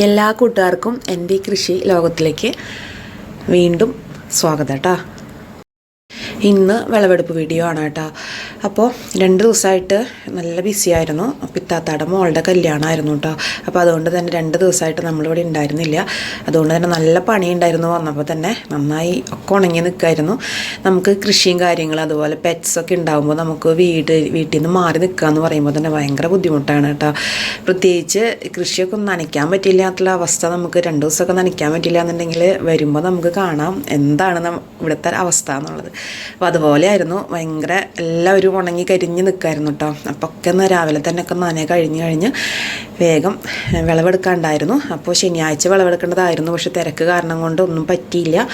എല്ലാ കൂട്ടുകാർക്കും എന്റെ കൃഷി ലോകത്തിലേക്ക് വീണ്ടും സ്വാഗതം കേട്ടോ ഇന്ന് വിളവെടുപ്പ് വീഡിയോ ആണ് കേട്ടോ. അപ്പോൾ രണ്ട് ദിവസമായിട്ട് നല്ല ബിസി ആയിരുന്നു. പിത്താത്താടെ മോളുടെ കല്യാണമായിരുന്നു കേട്ടോ. അപ്പോൾ അതുകൊണ്ട് തന്നെ രണ്ട് ദിവസമായിട്ട് നമ്മളിവിടെ ഉണ്ടായിരുന്നില്ല. അതുകൊണ്ട് തന്നെ നല്ല പണി ഉണ്ടായിരുന്നു. വന്നപ്പോൾ തന്നെ നന്നായി ഒക്കെ ഉണങ്ങി നിൽക്കുമായിരുന്നു നമുക്ക് കൃഷിയും കാര്യങ്ങളും അതുപോലെ പെറ്റ്സ് ഒക്കെ ഉണ്ടാകുമ്പോൾ നമുക്ക് വീട് വീട്ടിൽ നിന്ന് മാറി നിൽക്കുക എന്ന് പറയുമ്പോൾ തന്നെ ഭയങ്കര ബുദ്ധിമുട്ടാണ് കേട്ടോ. പ്രത്യേകിച്ച് കൃഷിയൊക്കെ ഒന്നും നനയ്ക്കാൻ പറ്റില്ലാത്തുള്ള അവസ്ഥ നമുക്ക് രണ്ട് ദിവസമൊക്കെ നനയ്ക്കാൻ പറ്റില്ല എന്നുണ്ടെങ്കിൽ വരുമ്പോൾ നമുക്ക് കാണാം. എന്താണ് ഇവിടുത്തെ അവസ്ഥ എന്നുള്ളത്. അപ്പോൾ അതുപോലെ ആയിരുന്നു ഭയങ്കര എല്ലാവരും ഉണങ്ങി കരിഞ്ഞ് നിൽക്കായിരുന്നു കേട്ടോ അപ്പോൾ ഒക്കെ രാവിലെ തന്നെ ഒക്കെ നനയെ കഴിഞ്ഞ് കഴിഞ്ഞ് വേഗം വിളവെടുക്കാണ്ടായിരുന്നു. അപ്പോൾ ശനിയാഴ്ച വിളവെടുക്കേണ്ടതായിരുന്നു. പക്ഷെ തിരക്ക് കാരണം കൊണ്ട് ഒന്നും പറ്റിയില്ല.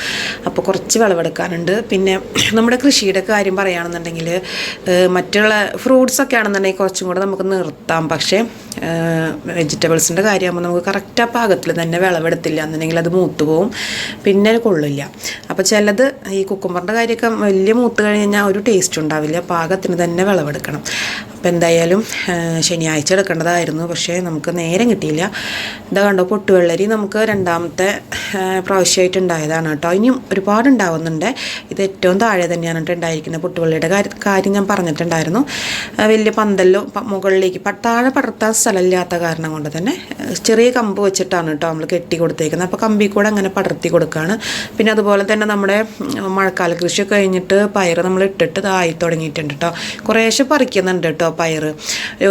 അപ്പോൾ കുറച്ച് വിളവെടുക്കാനുണ്ട്. പിന്നെ നമ്മുടെ കൃഷിയുടെ കാര്യം പറയുകയാണെന്നുണ്ടെങ്കിൽ മറ്റുള്ള ഫ്രൂട്ട്സ് ഒക്കെ ആണെന്നുണ്ടെങ്കിൽ കുറച്ചും കൂടെ നമുക്ക് നിർത്താം. പക്ഷേ വെജിറ്റബിൾസിന്റെ കാര്യമാകുമ്പോൾ നമുക്ക് കറക്റ്റ് ആ പാകത്തിൽ തന്നെ വിളവെടുത്തില്ല എന്നുണ്ടെങ്കിൽ അത് മൂത്ത് പോവും. പിന്നെ കൊള്ളില്ല. അപ്പോൾ ചിലത് ഈ കുക്കുമ്പറിന്റെ കാര്യമൊക്കെ വലിയ മൂത്ത് കഴിഞ്ഞ് കഴിഞ്ഞാൽ ഒരു ടേസ്റ്റ് ഉണ്ടാവില്ല. പാകത്തിന് തന്നെ വിളവെടുക്കണം. അപ്പോൾ എന്തായാലും ശനിയാഴ്ച എടുക്കേണ്ടതായിരുന്നു. പക്ഷേ നമുക്ക് നേരം കിട്ടിയില്ല. ഇതാ കണ്ടോ പൊട്ടുവെള്ളരി നമുക്ക് രണ്ടാമത്തെ പ്രാവശ്യമായിട്ട് ഉണ്ടായതാണ് കേട്ടോ. ഇനിയും ഒരുപാട് ഉണ്ടാവുന്നുണ്ട്. ഇത് ഏറ്റവും താഴെ തന്നെയാണ് കേട്ടോ ഉണ്ടായിരിക്കുന്നത് പൊട്ടുവെള്ളിയുടെ കാര്യം കാര്യം ഞാൻ പറഞ്ഞിട്ടുണ്ടായിരുന്നു. വലിയ പന്തല്ലോ മുകളിലേക്ക് താഴെ പടർത്താൻ സ്ഥലമില്ലാത്ത കാരണം കൊണ്ട് തന്നെ ചെറിയ കമ്പ് വെച്ചിട്ടാണ് കേട്ടോ നമ്മൾ കെട്ടി കൊടുത്തേക്കുന്നത്. അപ്പോൾ കമ്പി കൂടെ അങ്ങനെ പടർത്തി കൊടുക്കുകയാണ് പിന്നെ അതുപോലെ തന്നെ നമ്മുടെ മഴക്കാല കൃഷിയൊക്കെ കഴിഞ്ഞിട്ട് പയർ നമ്മൾ ഇട്ടിട്ട് ഇതായി തുടങ്ങിയിട്ടുണ്ട് കേട്ടോ. കുറേശ്ശെ പറിക്കുന്നുണ്ട് കേട്ടോ. പയർ.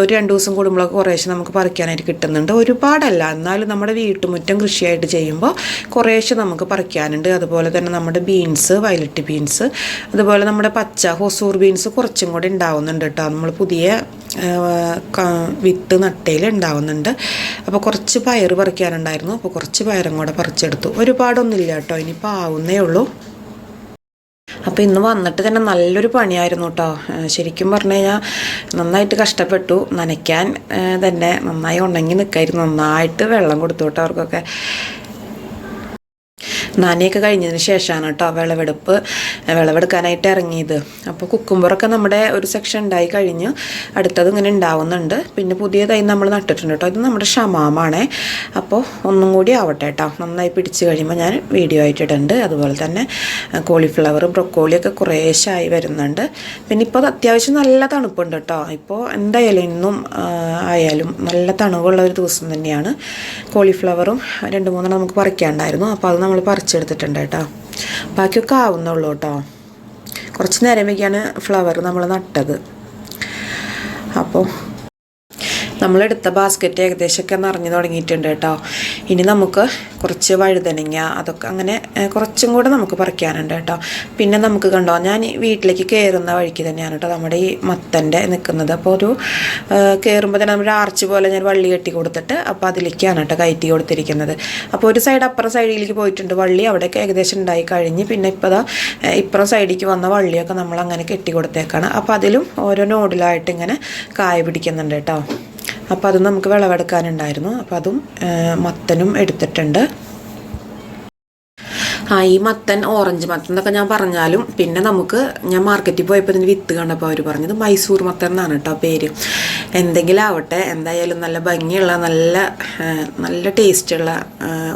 ഒരു രണ്ട് ദിവസം കൂടുമ്പോഴൊക്കെ കുറേശ്ശെ നമുക്ക് പറിക്കാനായിട്ട് കിട്ടുന്നുണ്ട്. ഒരുപാടല്ല. എന്നാലും നമ്മുടെ വീട്ടുമുറ്റം കൃഷിയായിട്ട് ചെയ്യുമ്പോൾ കുറേശ്ശെ നമുക്ക് പറിക്കാനുണ്ട്. അതുപോലെ തന്നെ നമ്മുടെ ബീൻസ് വയലറ്റ് ബീൻസ് അതുപോലെ നമ്മുടെ പച്ച ഹൊസൂർ ബീൻസ് കുറച്ചും കൂടി ഉണ്ടാവുന്നുണ്ട് കേട്ടോ. നമ്മൾ പുതിയ വിത്ത് നട്ടയിൽ ഉണ്ടാവുന്നുണ്ട്. അപ്പോൾ കുറച്ച് പയർ പറിക്കാനുണ്ടായിരുന്നു. അപ്പോൾ കുറച്ച് പയറും കൂടെ പറിച്ചെടുത്തു. ഒരുപാടൊന്നുമില്ല കേട്ടോ. ഇനിയിപ്പോൾ ആവുന്നേ ഉള്ളൂ. അപ്പോൾ ഇന്ന് വന്നിട്ട് തന്നെ നല്ലൊരു പണിയായിരുന്നു കേട്ടോ ശരിക്കും പറഞ്ഞു കഴിഞ്ഞാൽ നന്നായിട്ട് കഷ്ടപ്പെട്ടു. നനയ്ക്കാൻ തന്നെ നന്നായി ഉണങ്ങി നിൽക്കായിരുന്നു നന്നായിട്ട് വെള്ളം കൊടുത്തു കേട്ടോ അവർക്കൊക്കെ. നനയൊക്കെ കഴിഞ്ഞതിന് ശേഷമാണ് കേട്ടോ വിളവെടുപ്പ് വിളവെടുക്കാനായിട്ട് ഇറങ്ങിയത്. അപ്പോൾ കുക്കുമ്പറൊക്കെ നമ്മുടെ ഒരു സെക്ഷൻ ഉണ്ടായി കഴിഞ്ഞ്. അടുത്തത് ഇങ്ങനെ ഉണ്ടാവുന്നുണ്ട്. പിന്നെ പുതിയതായി നമ്മൾ നട്ടിട്ടുണ്ട് കേട്ടോ. ഇത് നമ്മുടെ ഷമാമാണ്. അപ്പോൾ ഒന്നും കൂടി ആവട്ടെ കേട്ടോ. നന്നായി പിടിച്ച് കഴിയുമ്പോൾ ഞാൻ വീഡിയോ ആയിട്ട് ഇടുന്നുണ്ട് അതുപോലെ തന്നെ കോളിഫ്ലവർ ബ്രൊക്കോളിയൊക്കെ കുറേശ്ശായി വരുന്നുണ്ട്. പിന്നെ ഇപ്പോൾ അത് അത്യാവശ്യം നല്ല തണുപ്പുണ്ട് കേട്ടോ. ഇപ്പോൾ എന്തായാലും ഇന്നും ആയാലും നല്ല തണുവുള്ള ഒരു ദിവസം തന്നെയാണ്. കോളിഫ്ലവറും രണ്ട് മൂന്നെണ്ണം നമുക്ക് പറിക്കാണ്ടായിരുന്നു അപ്പോൾ അത് നമ്മൾ പറിച്ചെടുത്തിട്ടുണ്ട് കേട്ടോ. ബാക്കിയൊക്കെ ആവുന്നുള്ളൂ കേട്ടോ. കുറച്ച് നേരം വയ്ക്കാണ് ഫ്ലവർ നമ്മൾ നട്ടത്. അപ്പോൾ നമ്മളെടുത്ത ബാസ്ക്കറ്റ് ഏകദേശമൊക്കെ നിറഞ്ഞു തുടങ്ങിയിട്ടുണ്ട് കേട്ടോ. ഇനി നമുക്ക് കുറച്ച് വഴുതനങ്ങ അതൊക്കെ അങ്ങനെ കുറച്ചും കൂടെ നമുക്ക് പറിക്കാനുണ്ട് കേട്ടോ. പിന്നെ നമുക്ക് കണ്ടോ ഞാൻ വീട്ടിലേക്ക് കയറുന്ന വഴിക്ക് തന്നെയാണ് കേട്ടോ നമ്മുടെ ഈ മത്തന്റെ നിൽക്കുന്നത്. അപ്പോൾ ഒരു കയറുമ്പോൾ തന്നെ നമ്മുടെ ആർച്ച് പോലെ ഞാൻ വള്ളി കെട്ടി കൊടുത്തിട്ട് അപ്പോൾ അതിലേക്കാണ് കേട്ടോ കയറ്റി കൊടുത്തിരിക്കുന്നത്. അപ്പോൾ ഒരു സൈഡ് അപ്പുറം സൈഡിലേക്ക് പോയിട്ടുണ്ട് വള്ളി അവിടെയൊക്കെ ഏകദേശം ഉണ്ടായി കഴിഞ്ഞ് പിന്നെ ഇപ്പോൾ ഏഹ്, ഇപ്പുറം സൈഡിലേക്ക് വന്ന വള്ളിയൊക്കെ നമ്മൾ അങ്ങനെ കെട്ടി കൊടുത്തേക്കാണ് അപ്പോൾ അതിലും ഓരോ നോഡിലായിട്ട് ഇങ്ങനെ കായ പിടിക്കുന്നുണ്ട് കേട്ടോ. അപ്പോൾ അത് നമുക്ക് വിളവെടുക്കാനുണ്ടായിരുന്നു. അപ്പോൾ അതും മത്തനും എടുത്തിട്ടുണ്ട്. ആ ഈ മത്തൻ ഓറഞ്ച് മത്തൻ എന്നൊക്കെ ഞാൻ പറഞ്ഞാലും പിന്നെ നമുക്ക് ഞാൻ മാർക്കറ്റിൽ പോയപ്പോൾ ഇതിന് വിത്ത് കണ്ടപ്പോൾ അവർ പറഞ്ഞത് മൈസൂർ മത്തൻ എന്നാണ് കേട്ടോ പേര്. എന്തെങ്കിലും ആവട്ടെ എന്തായാലും നല്ല ഭംഗിയുള്ള നല്ല നല്ല ടേസ്റ്റുള്ള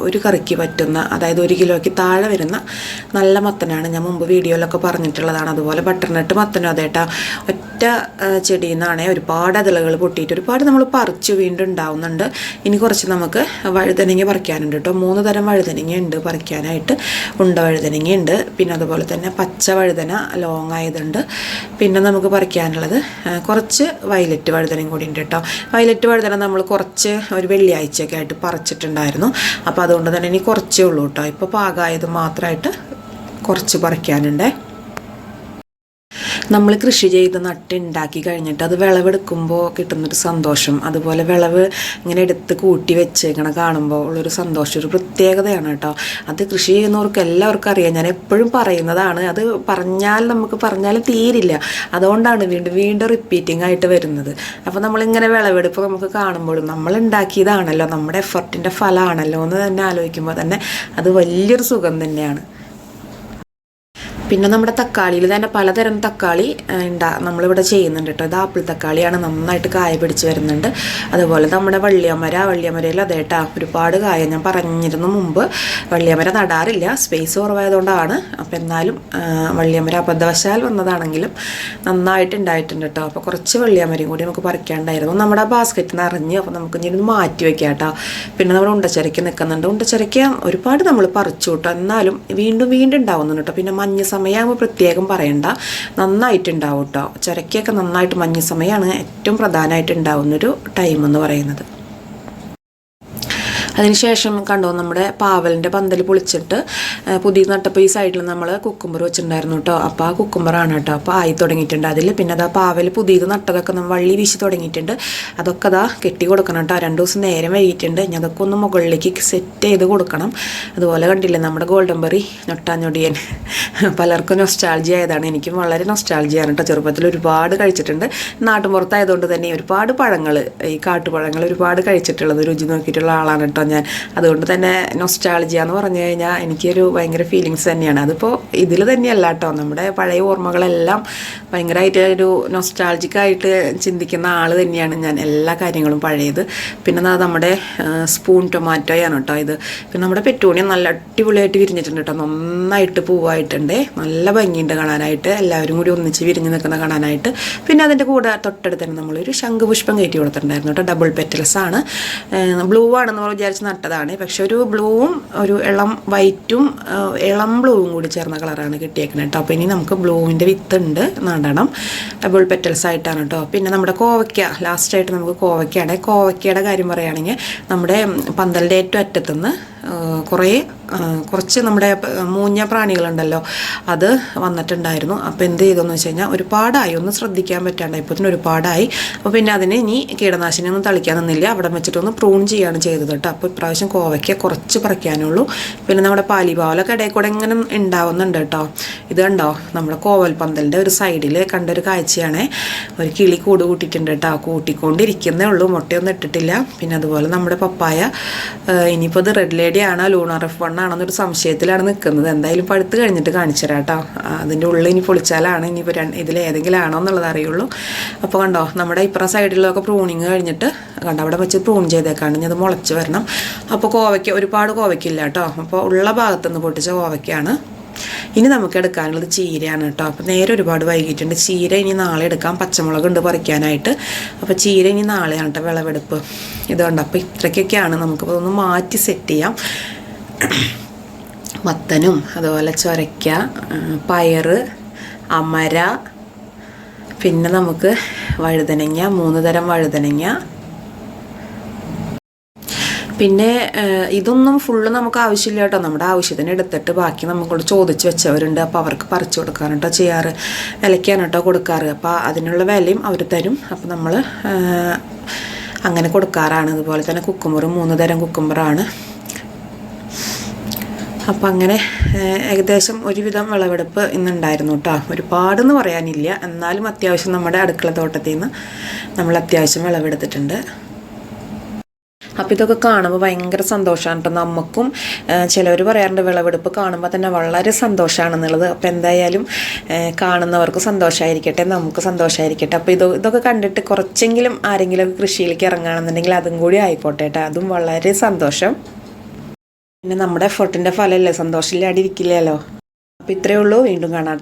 ഒരു കറിക്ക് പറ്റുന്ന അതായത് ഒരു കിലോയ്ക്ക് താഴെ വരുന്ന നല്ല മത്തനാണ് ഞാൻ മുമ്പ് വീഡിയോയിലൊക്കെ പറഞ്ഞിട്ടുള്ളതാണ്. അതുപോലെ ബട്ടർനട്ട് മത്തനും അതേട്ടാ ഒറ്റ ചെടിയിൽ നിന്നാണ് ഒരുപാട് അതിളകൾ പൊട്ടിയിട്ട് ഒരുപാട് നമ്മൾ പറിച്ച് വീണ്ടും ഉണ്ടാവുന്നുണ്ട്. ഇനി കുറച്ച് നമുക്ക് വഴുതനങ്ങ പറിക്കാനുണ്ട് കേട്ടോ. മൂന്ന് തരം വഴുതനങ്ങ ഉണ്ട് പറിക്കാനായിട്ട്. ഉണ്ട വഴുതനങ്ങ ഉണ്ട്. പിന്നെ അതുപോലെ തന്നെ പച്ച വഴുതന ലോങ് ആയതുണ്ട്. പിന്നെ നമുക്ക് പറിക്കാനുള്ളത് കുറച്ച് വയലറ്റ് വഴുതനയും കൂടി ഉണ്ട് കേട്ടോ. വയലറ്റ് വഴുതന നമ്മൾ കുറച്ച് ഒരു വെള്ളിയാഴ്ചയൊക്കെ ആയിട്ട് പറിച്ചിട്ടുണ്ടായിരുന്നു. അപ്പോൾ അതുകൊണ്ട് തന്നെ ഇനി കുറച്ചേ ഉള്ളൂ കേട്ടോ. ഇപ്പോൾ പാകമായത് മാത്രമായിട്ട് കുറച്ച് പറിക്കാനുണ്ടേ. നമ്മൾ കൃഷി ചെയ്ത് നട്ട് ഉണ്ടാക്കി കഴിഞ്ഞിട്ട് അത് വിളവെടുക്കുമ്പോൾ കിട്ടുന്നൊരു സന്തോഷം. അതുപോലെ വിളവ് ഇങ്ങനെ എടുത്ത് കൂട്ടി വെച്ചേക്കണ കാണുമ്പോൾ ഉള്ളൊരു സന്തോഷം ഒരു പ്രത്യേകതയാണ് കേട്ടോ. അത് കൃഷി ചെയ്യുന്നവർക്ക് എല്ലാവർക്കും അറിയാം. ഞാൻ എപ്പോഴും പറയുന്നതാണ് അത് പറഞ്ഞാൽ നമുക്ക് പറഞ്ഞാൽ തീരില്ല. അതുകൊണ്ടാണ് വീണ്ടും വീണ്ടും റിപ്പീറ്റിംഗ് ആയിട്ട് വരുന്നത്. അപ്പോൾ നമ്മളിങ്ങനെ വിളവെടുപ്പ് നമുക്ക് കാണുമ്പോഴും നമ്മൾ ഉണ്ടാക്കിയതാണല്ലോ നമ്മുടെ എഫർട്ടിന്റെ ഫലമാണല്ലോ എന്ന് തന്നെ ആലോചിക്കുമ്പോൾ തന്നെ അത് വലിയൊരു സുഖം തന്നെയാണ്. പിന്നെ നമ്മുടെ തക്കാളിയിൽ തന്നെ പലതരം തക്കാളി ഉണ്ടാ നമ്മളിവിടെ ചെയ്യുന്നുണ്ട് കേട്ടോ. ഇത് ആപ്പിൾ തക്കാളിയാണ് നന്നായിട്ട് കായ പിടിച്ച് വരുന്നുണ്ട്. അതുപോലെ നമ്മുടെ വള്ളിയമര വള്ളിയമരയിൽ അതേ കേട്ടോ ഒരുപാട് കായ ഞാൻ പറഞ്ഞിരുന്നു മുമ്പ്. വള്ളിയമര നടാറില്ല സ്പേസ് കുറവായതുകൊണ്ടാണ്. അപ്പം എന്നാലും വള്ളിയമര അബദ്ധവശാൽ വന്നതാണെങ്കിലും നന്നായിട്ട് ഉണ്ടായിട്ടുണ്ട് കേട്ടോ. അപ്പോൾ കുറച്ച് വള്ളിയമരയും കൂടി നമുക്ക് പറിക്കാണ്ടായിരുന്നു. നമ്മുടെ ബാസ്ക്കറ്റ് നിറഞ്ഞ് അപ്പോൾ നമുക്ക് ഇനി ഒന്ന് മാറ്റി വെക്കാം കേട്ടോ. പിന്നെ നമ്മൾ ഉണ്ടച്ചരയ്ക്ക് നിൽക്കുന്നുണ്ട് ഉണ്ടച്ചരയ്ക്ക് ഒരുപാട് നമ്മൾ പറിച്ചു കേട്ടോ. എന്നാലും വീണ്ടും വീണ്ടും ഉണ്ടാവുന്നുണ്ട് കേട്ടോ. പിന്നെ മഞ്ഞ സമയമാകുമ്പോൾ പ്രത്യേകം പറയണ്ട. നന്നായിട്ടുണ്ടാവും കേട്ടോ ചരക്കൊക്കെ നന്നായിട്ട് മഞ്ഞ സമയമാണ് ഏറ്റവും പ്രധാനമായിട്ട് ഉണ്ടാവുന്നൊരു ടൈം എന്ന് പറയുന്നത്. അതിനുശേഷം കണ്ടോ നമ്മുടെ പാവലിന്റെ പന്തൽ പൊളിച്ചിട്ട് പുതിയ നട്ടപ്പോൾ ഈ സൈഡിൽ നമ്മൾ കുക്കുംബർ വെച്ചിട്ടുണ്ടായിരുന്നു കേട്ടോ. അപ്പോൾ ആ കുക്കുംബറാണ് കേട്ടോ അപ്പോൾ ആയി തുടങ്ങിയിട്ടുണ്ട്. അതിൽ പിന്നെ അതാ പാവൽ പുതിയത് നട്ടതൊക്കെ നമ്മൾ വള്ളി വീശി തുടങ്ങിയിട്ടുണ്ട്. അതൊക്കെ അതാ കെട്ടി കൊടുക്കണം കേട്ടോ. രണ്ട് ദിവസം നേരം വൈകിട്ടുണ്ട് ഇനി അതൊക്കെ ഒന്ന് മുകളിലേക്ക് സെറ്റ് ചെയ്ത് കൊടുക്കണം. അതുപോലെ കണ്ടില്ലേ നമ്മുടെ ഗോൾഡൻ ബെറി ഞൊട്ടാഞ്ഞൊടിയൻ പലർക്കും നൊസ്റ്റാൾജി ആയതാണ്. എനിക്കും വളരെ നൊസ്റ്റാൾജിയാണ് കേട്ടോ. ചെറുപ്പത്തിൽ ഒരുപാട് കഴിച്ചിട്ടുണ്ട്. നാട്ടുമ്പുറത്തായതുകൊണ്ട് തന്നെ ഒരുപാട് പഴങ്ങൾ ഈ കാട്ടുപഴങ്ങൾ ഒരുപാട് കഴിച്ചിട്ടുള്ളത് രുചി നോക്കിയിട്ടുള്ള ആളാണ് കേട്ടോ ഞാൻ അതുകൊണ്ട് തന്നെ നൊസ്റ്റാളജിയ എന്ന് പറഞ്ഞു കഴിഞ്ഞാൽ എനിക്കൊരു ഭയങ്കര ഫീലിങ്സ് തന്നെയാണ്. അതിപ്പോൾ ഇതിൽ തന്നെയല്ല കേട്ടോ. നമ്മുടെ പഴയ ഓർമ്മകളെല്ലാം ഭയങ്കരമായിട്ട് ഒരു നൊസ്റ്റാളജിക്കായിട്ട് ചിന്തിക്കുന്ന ആൾ തന്നെയാണ് ഞാൻ എല്ലാ കാര്യങ്ങളും പഴയത്. പിന്നെ നമ്മുടെ സ്പൂൺ ടൊമാറ്റോയാണ് കേട്ടോ ഇത്. പിന്നെ നമ്മുടെ പെറ്റൂണിയ നല്ല അടിപൊളിയായിട്ട് വിരിഞ്ഞിട്ടുണ്ട് കേട്ടോ. നന്നായിട്ട് പൂവായിട്ടുണ്ട്. നല്ല ഭംഗിയുണ്ട് കാണാനായിട്ട്. എല്ലാവരും കൂടി ഒന്നിച്ച് വിരിഞ്ഞ് നിൽക്കുന്ന കാണാനായിട്ട്. പിന്നെ അതിന്റെ കൂടെ തൊട്ടടുത്ത് തന്നെ നമ്മളൊരു ശംഖുപുഷ്പം കയറ്റി കൊടുത്തിട്ടുണ്ടായിരുന്നു കേട്ടോ. ഡബിൾ പെറ്റൽസ് ആണ്. ബ്ലൂ ആണെന്ന് നമ്മൾ വിചാരിച്ച് നട്ടതാണ്. പക്ഷെ ഒരു ബ്ലൂവും ഒരു ഇളം വൈറ്റും ഇളം ബ്ലൂവും കൂടി ചേർന്ന കളറാണ് കിട്ടിയേക്കുന്നത് കേട്ടോ അപ്പോൾ ഇനി നമുക്ക് ബ്ലൂവിന്റെ വിത്ത് ഉണ്ട് നടണം. ഡബിൾ പെറ്റൽസ് ആയിട്ടാണ് കേട്ടോ പിന്നെ നമ്മുടെ കോവയ്ക്ക ലാസ്റ്റായിട്ട് നമുക്ക് കോവയ്ക്കയാണ്. കോവയ്ക്കയുടെ കാര്യം പറയുകയാണെങ്കിൽ നമ്മുടെ പന്തലിന്റെ ഏറ്റവും അറ്റത്തുനിന്ന് കുറേ കുറച്ച് നമ്മുടെ മൂഞ്ഞ പ്രാണികളുണ്ടല്ലോ അത് വന്നിട്ടുണ്ടായിരുന്നു. അപ്പോൾ എന്ത് ചെയ്തെന്ന് വെച്ച് കഴിഞ്ഞാൽ ഒരുപാടായി. ഒന്ന് ശ്രദ്ധിക്കാൻ പറ്റാണ്ട് ഇപ്പോൾ തന്നെ ഒരുപാടായി. അപ്പോൾ പിന്നെ അതിനെ ഇനി കീടനാശിനി ഒന്നും തളിക്കാൻ നിന്നില്ല. അവിടെ വെച്ചിട്ടൊന്ന് പ്രൂൺ ചെയ്യാണ് ചെയ്തത് കേട്ടോ. അപ്പോൾ ഇപ്രാവശ്യം കോവയ്ക്ക കുറച്ച് പറിക്കാനുള്ളൂ. പിന്നെ നമ്മുടെ പാലിപാവലൊക്കെ ഇടയിൽ കൂടെ ഇങ്ങനെ ഉണ്ടാവുന്നുണ്ട് കേട്ടോ. ഇത് കണ്ടോ? നമ്മുടെ കോവൽ പന്തലിന്റെ ഒരു സൈഡിൽ കണ്ടൊരു കാഴ്ചയാണ്. ഒരു കിളി കൂട് കൂട്ടിയിട്ടുണ്ട് കേട്ടോ. കൂട്ടിക്കൊണ്ടിരിക്കുന്നേ ഉള്ളൂ. മുട്ടയൊന്നും ഇട്ടിട്ടില്ല. പിന്നെ അതുപോലെ നമ്മുടെ പപ്പായ ഇനിയിപ്പോൾ ഇത് റെഡ് ലേഡി ആണോ. ലൂണർ എഫ് വൺ ആണോ എന്നൊരു സംശയത്തിലാണ് നിൽക്കുന്നത്. എന്തായാലും പഴുത്ത് കഴിഞ്ഞിട്ട് കാണിച്ചു തരാം കേട്ടോ. അതിന്റെ ഉള്ളിൽ ഇനി പൊളിച്ചാലാണ് ഇനിയിപ്പോൾ രണ്ട് ആണോ എന്നുള്ളത് അറിയുള്ളൂ. അപ്പോൾ കണ്ടോ നമ്മുടെ ഇപ്പുറം സൈഡിലൊക്കെ പ്രൂണിങ് കഴിഞ്ഞിട്ട് കണ്ടോ അവിടെ വെച്ച് പ്രൂൺ ചെയ്തേക്കാണ്. ഇനി അത് മുളച്ച് വരണം. അപ്പോൾ കോവയ്ക്ക് ഒരുപാട് കോവയ്ക്കില്ല കേട്ടോ. അപ്പോൾ ഉള്ള ഭാഗത്തുനിന്ന് പൊട്ടിച്ച കോവയ്ക്കാണ് ഇനി നമുക്ക് എടുക്കാനുള്ളത് ചീരയാണ് കേട്ടോ. അപ്പോൾ നേരെ ഒരുപാട് വൈകിട്ടുണ്ട് ചീര ഇനി നാളെ എടുക്കാം. പച്ചമുളക് ഉണ്ട് പറിക്കാനായിട്ട്. അപ്പോൾ ചീര ഇനി നാളെയാണ് കേട്ടോ വിളവെടുപ്പ്. ഇതുകൊണ്ട് അപ്പോൾ ഇത്രയ്ക്കൊക്കെയാണ് നമുക്കിപ്പോൾ ഒന്ന് മാറ്റി സെറ്റ് ചെയ്യാം. മത്തനും അതുപോലെ ചൊരയ്ക്ക പയർ അമര പിന്നെ നമുക്ക് വഴുതനങ്ങ മൂന്ന് തരം വഴുതനങ്ങ. പിന്നെ ഇതൊന്നും ഫുള്ള് നമുക്ക് ആവശ്യമില്ല കേട്ടോ. നമ്മുടെ ആവശ്യത്തിന് എടുത്തിട്ട് ബാക്കി നമ്മളോട് ചോദിച്ച് വെച്ചവരുണ്ട്. അപ്പോൾ അവർക്ക് പറിച്ചു കൊടുക്കാറ് കേട്ടോ ചെയ്യാറ് വിലയ്ക്കാണ് കേട്ടോ കൊടുക്കാറ്. അപ്പോൾ അതിനുള്ള വിലയും അവർ തരും. അപ്പോൾ നമ്മൾ അങ്ങനെ കൊടുക്കാറാണ്. അതുപോലെ തന്നെ കുക്കുമ്പറും മൂന്ന് തരം കുക്കുമ്പറാണ് അപ്പം അങ്ങനെ ഏകദേശം ഒരുവിധം വിളവെടുപ്പ് ഇന്നുണ്ടായിരുന്നു കേട്ടോ ഒരുപാടെന്ന് പറയാനില്ല. എന്നാലും അത്യാവശ്യം നമ്മുടെ അടുക്കള തോട്ടത്തിൽ നിന്ന് നമ്മൾ അത്യാവശ്യം വിളവെടുത്തിട്ടുണ്ട്. അപ്പം ഇതൊക്കെ കാണുമ്പോൾ ഭയങ്കര സന്തോഷമാണ് കേട്ടോ നമുക്കും ചിലവർ പറയാറുണ്ട് വിളവെടുപ്പ് കാണുമ്പോൾ തന്നെ വളരെ സന്തോഷമാണെന്നുള്ളത് അപ്പോൾ എന്തായാലും കാണുന്നവർക്ക് സന്തോഷമായിരിക്കട്ടെ നമുക്ക് സന്തോഷമായിരിക്കട്ടെ അപ്പോൾ ഇത് ഇതൊക്കെ കണ്ടിട്ട് കുറച്ചെങ്കിലും ആരെങ്കിലും കൃഷിയിലേക്ക് ഇറങ്ങുകയാണെന്നുണ്ടെങ്കിൽ അതും കൂടി ആയിക്കോട്ടെ കേട്ടോ അതും വളരെ സന്തോഷം. പിന്നെ നമ്മുടെ എഫേർട്ടിന്റെ ഫലമല്ലേ സന്തോഷമില്ലാണ്ടിരിക്കില്ലല്ലോ. അപ്പോൾ ഇത്രയേ ഉള്ളൂ. വീണ്ടും കാണാം